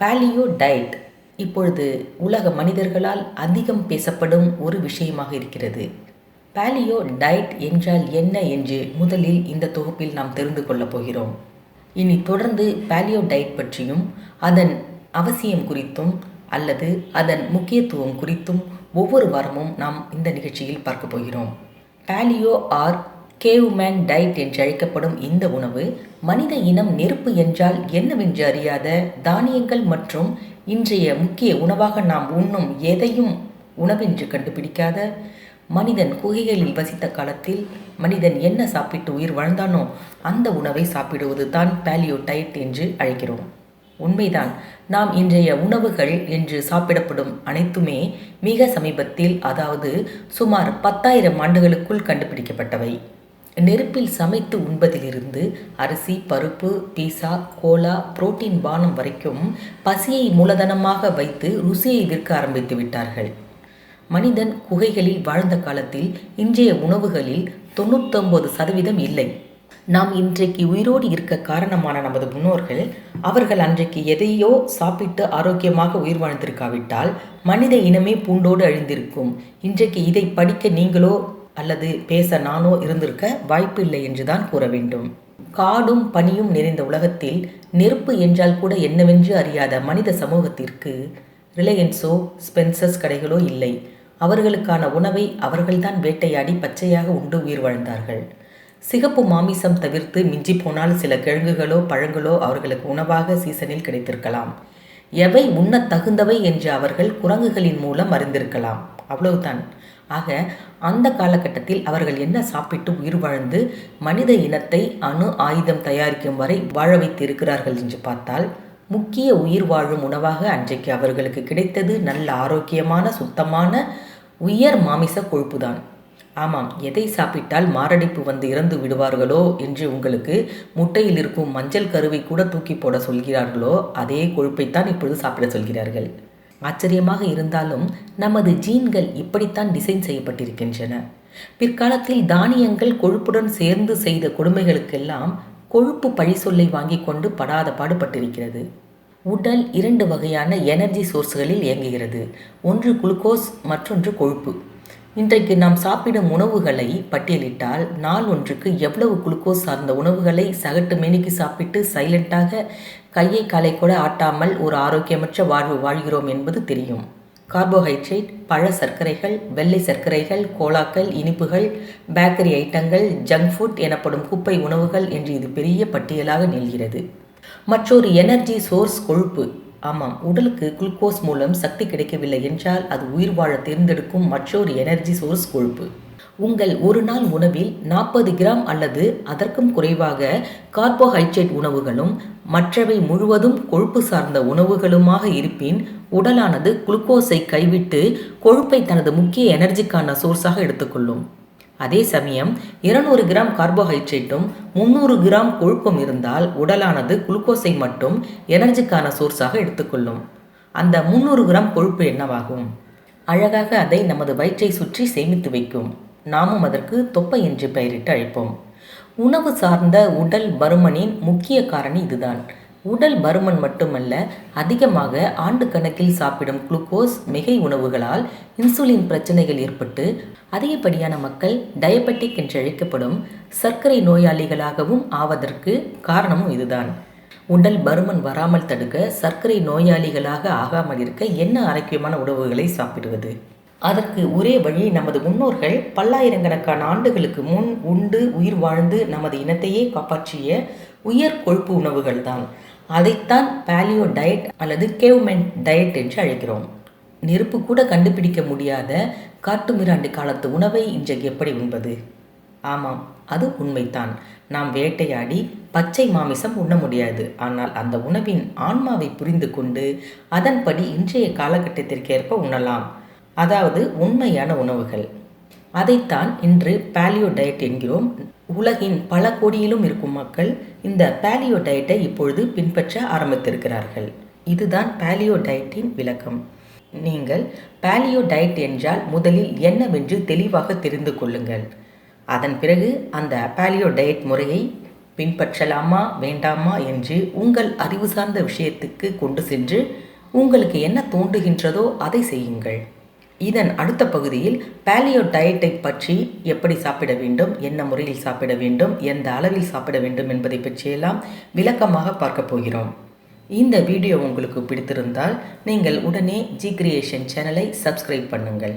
பாலியோ diet இப்பொழுது உலக மனிதர்களால் அதிகம் பேசப்படும் ஒரு விஷயமாக இருக்கிறது. பாலியோ டயட் என்றால் என்ன என்று முதலில் இந்த தொகுப்பில் நாம் தெரிந்து கொள்ளப் போகிறோம். இனி தொடர்ந்து பாலியோ டயட் பற்றியும் அதன் அவசியம் குறித்தும் அல்லது அதன் முக்கியத்துவம் குறித்தும் ஒவ்வொரு வாரமும் நாம் இந்த நிகழ்ச்சியில் பார்க்க போகிறோம். பாலியோ ஆர் கேவ்மேன் டயட் என்று அழைக்கப்படும் இந்த உணவு மனித இனம் நெருப்பு என்றால் என்னவென்று அறியாத தானியங்கள் மற்றும் இன்றைய முக்கிய உணவாக நாம் உண்ணும் எதையும் உணவென்று கண்டுபிடிக்காத மனிதன் குகைகளில் வசித்த காலத்தில் மனிதன் என்ன சாப்பிட்டு உயிர் வாழ்ந்தானோ அந்த உணவை சாப்பிடுவது தான் பேலியோ டயட் என்று அழைக்கிறோம். உண்மைதான். நாம் இன்றைய உணவுகள் என்று சாப்பிடப்படும் அனைத்துமே மிக சமீபத்தில் அதாவது சுமார் பத்தாயிரம் ஆண்டுகளுக்குள் கண்டுபிடிக்கப்பட்டவை. நெருப்பில் சமைத்து உண்பதிலிருந்து அரிசி பருப்பு பீஸா கோலா புரோட்டீன் பானம் வரைக்கும் பசியை மூலதனமாக வைத்து ருசியை விற்க ஆரம்பித்து விட்டார்கள். மனிதன் குகைகளில் வாழ்ந்த காலத்தில் இன்றைய உணவுகளில் தொண்ணூத்தொம்பது சதவீதம் இல்லை. நாம் இன்றைக்கு உயிரோடு இருக்க காரணமான நமது முன்னோர்கள் அவர்கள் அன்றைக்கு எதையோ சாப்பிட்டு ஆரோக்கியமாக உயிர் வாழ்ந்திருக்காவிட்டால் மனித இனமே பூண்டோடு அழிந்திருக்கும். இன்றைக்கு இதை படிக்க நீங்களோ அல்லது பேச நானோ இருந்திருக்க வாய்ப்பு இல்லை என்றுதான் கூற வேண்டும். காடும் பனியும் நிறைந்த உலகத்தில் நெருப்பு என்றால் கூட என்னவென்று அறியாத மனித சமூகத்திற்கு ரிலையன்ஸோ ஸ்பென்சர்ஸ் கடைகளோ இல்லை. அவர்களுக்கான உணவை அவர்கள்தான் வேட்டையாடி பச்சையாக உண்டு உயிர் வாழ்ந்தார்கள். சிகப்பு மாமிசம் தவிர்த்து மிஞ்சி போனால் சில கிழங்குகளோ பழங்களோ அவர்களுக்கு உணவாக சீசனில் கிடைத்திருக்கலாம். எவை உண்ணத் தகுந்தவை என்று அவர்கள் குரங்குகளின் மூலம் அறிந்திருக்கலாம். அவ்வளவுதான். ஆக அந்த காலகட்டத்தில் அவர்கள் என்ன சாப்பிட்டு உயிர் வாழ்ந்து மனித இனத்தை அணு ஆயுதம் தயாரிக்கும் வரை வாழ வைத்து இருக்கிறார்கள் என்று பார்த்தால் முக்கிய உயிர் வாழும் உணவாக அன்றைக்கு அவர்களுக்கு கிடைத்தது நல்ல ஆரோக்கியமான சுத்தமான உயர் மாமிச கொழுப்புதான். ஆமாம் எதை சாப்பிட்டால் மாரடைப்பு வந்து இறந்து விடுவார்களோ என்று உங்களுக்கு முட்டையில் இருக்கும் மஞ்சள் கருவை கூட தூக்கி போட சொல்கிறார்களோ அதே கொழுப்பைத்தான் இப்பொழுது சாப்பிட சொல்கிறார்கள். ஆச்சரியமாக இருந்தாலும் நமது ஜீன்கள் இப்படித்தான் டிசைன் செய்யப்பட்டிருக்கின்றன. பிற்காலத்தில் தானியங்கள் கொழுப்புடன் சேர்ந்து செய்த கொடுமைகளுக்கெல்லாம் கொழுப்பு பழி சொல்லை வாங்கி கொண்டு படாத பாடுபட்டிருக்கிறது. உடல் இரண்டு வகையான எனர்ஜி சோர்ஸ்களில் இயங்குகிறது. ஒன்று குளுக்கோஸ் மற்றொன்று கொழுப்பு. இன்றைக்கு நாம் சாப்பிடும் உணவுகளை பட்டியலிட்டால் நாள் ஒன்றுக்கு எவ்வளவு குளுக்கோஸ் சார்ந்த உணவுகளை சகட்டு மேனிக்கு சாப்பிட்டு சைலண்டாக கையை காலை கூட ஆட்டாமல் ஒரு ஆரோக்கியமற்ற வாழ்வு வாழ்கிறோம் என்பது தெரியும். கார்போஹைட்ரேட் பழ சர்க்கரைகள் வெள்ளை சர்க்கரைகள் கோலாக்கள் இனிப்புகள் பேக்கரி ஐட்டங்கள் ஜங்க் ஃபுட் எனப்படும் குப்பை உணவுகள் என்று இது பெரிய பட்டியலாக நில்கிறது. மற்றொரு எனர்ஜி சோர்ஸ் கொழுப்பு ஆமாம் உடலுக்கு குளுக்கோஸ் மூலம் சக்தி கிடைக்கவில்லை என்றால் அது உயிர் வாழ தேர்ந்தெடுக்கும் மற்றொரு எனர்ஜி சோர்ஸ் கொழுப்பு. உங்கள் ஒரு நாள் உணவில் நாற்பது கிராம் அல்லது அதற்கும் குறைவாக கார்போஹைட்ரேட் உணவுகளும் மற்றவை முழுவதும் கொழுப்பு சார்ந்த உணவுகளுமாக இருப்பின் உடலானது குளுக்கோஸை கைவிட்டு கொழுப்பை தனது முக்கிய எனர்ஜிக்கான சோர்ஸாக எடுத்துக்கொள்ளும். அதே சமயம் இருநூறு கிராம் கார்போஹைட்ரேட்டும் முந்நூறு கிராம் கொழுப்பும் இருந்தால் உடலானது குளுக்கோஸை மட்டும் எனர்ஜிக்கான சோர்ஸாக எடுத்துக்கொள்ளும். அந்த முந்நூறு கிராம் கொழுப்பு என்னவாகும்? அழகாக அதை நமது வயிற்றை சுற்றி சேமித்து வைக்கும். நாமும் அதற்கு தொப்பை என்று பெயரிட்டு அழைப்போம். உணவு சார்ந்த உடல் பருமனின் முக்கிய காரணி இதுதான். உடல் பருமன் மட்டுமல்ல அதிகமாக ஆண்டு கணக்கில் சாப்பிடும் குளுக்கோஸ் மிகை உணவுகளால் இன்சுலின் பிரச்சனைகள் ஏற்பட்டு அதிகப்படியான மக்கள் டயபெட்டிக் என்று அழைக்கப்படும் சர்க்கரை நோயாளிகளாகவும் ஆவதற்கு காரணமும் இதுதான். உடல் பருமன் வராமல் தடுக்க சர்க்கரை நோயாளிகளாக ஆகாமல் இருக்க என்ன ஆரோக்கியமான உணவுகளை சாப்பிடுவது? அதற்கு ஒரே வழி நமது முன்னோர்கள் பல்லாயிரக்கணக்கான ஆண்டுகளுக்கு முன் உண்டு உயிர் வாழ்ந்து நமது இனத்தையே காப்பாற்றிய உயர் கொழுப்பு உணவுகள் தான் அதைத்தான் பேலியோ டயட் அல்லது கேவ்மெண்ட் டயட் என்று அழைக்கிறோம். நெருப்பு கூட கண்டுபிடிக்க முடியாத காட்டுமிராண்டி காலத்து உணவை இன்றைக்கு எப்படி உண்பது? ஆமாம் அது உண்மைதான். நாம் வேட்டையாடி பச்சை மாமிசம் உண்ண முடியாது. ஆனால் அந்த உணவின் ஆன்மாவை புரிந்து கொண்டு அதன்படி இன்றைய காலகட்டத்திற்கேற்ப உண்ணலாம். அதாவது உண்மையான உணவுகள். அதைத்தான் இன்று பேலியோ டயட் என்கிறோம். உலகின் பல கோடியிலும் இருக்கும் மக்கள் இந்த பேலியோ டயட்டை இப்பொழுது பின்பற்ற ஆரம்பித்திருக்கிறார்கள். இதுதான் பேலியோ டயட்டின் விளக்கம். நீங்கள் பேலியோ டயட் என்றால் முதலில் என்னவென்று தெளிவாக தெரிந்து கொள்ளுங்கள். அதன் பிறகு அந்த பேலியோ டயட் முறையை பின்பற்றலாமா வேண்டாமா என்று உங்கள் அறிவு சார்ந்த விஷயத்துக்கு கொண்டு சென்று உங்களுக்கு என்ன தோன்றுகின்றதோ அதை செய்யுங்கள். இதன் அடுத்த பகுதியில் பேலியோ டயட்டை பற்றி எப்படி சாப்பிட வேண்டும் என்ன முறையில் சாப்பிட வேண்டும் எந்த அளவில் சாப்பிட வேண்டும் என்பதை பற்றியெல்லாம் விளக்கமாக பார்க்க போகிறோம். இந்த வீடியோ உங்களுக்கு பிடித்திருந்தால் நீங்கள் உடனே ஜி கிரியேஷன் சேனலை சப்ஸ்கிரைப் பண்ணுங்கள்.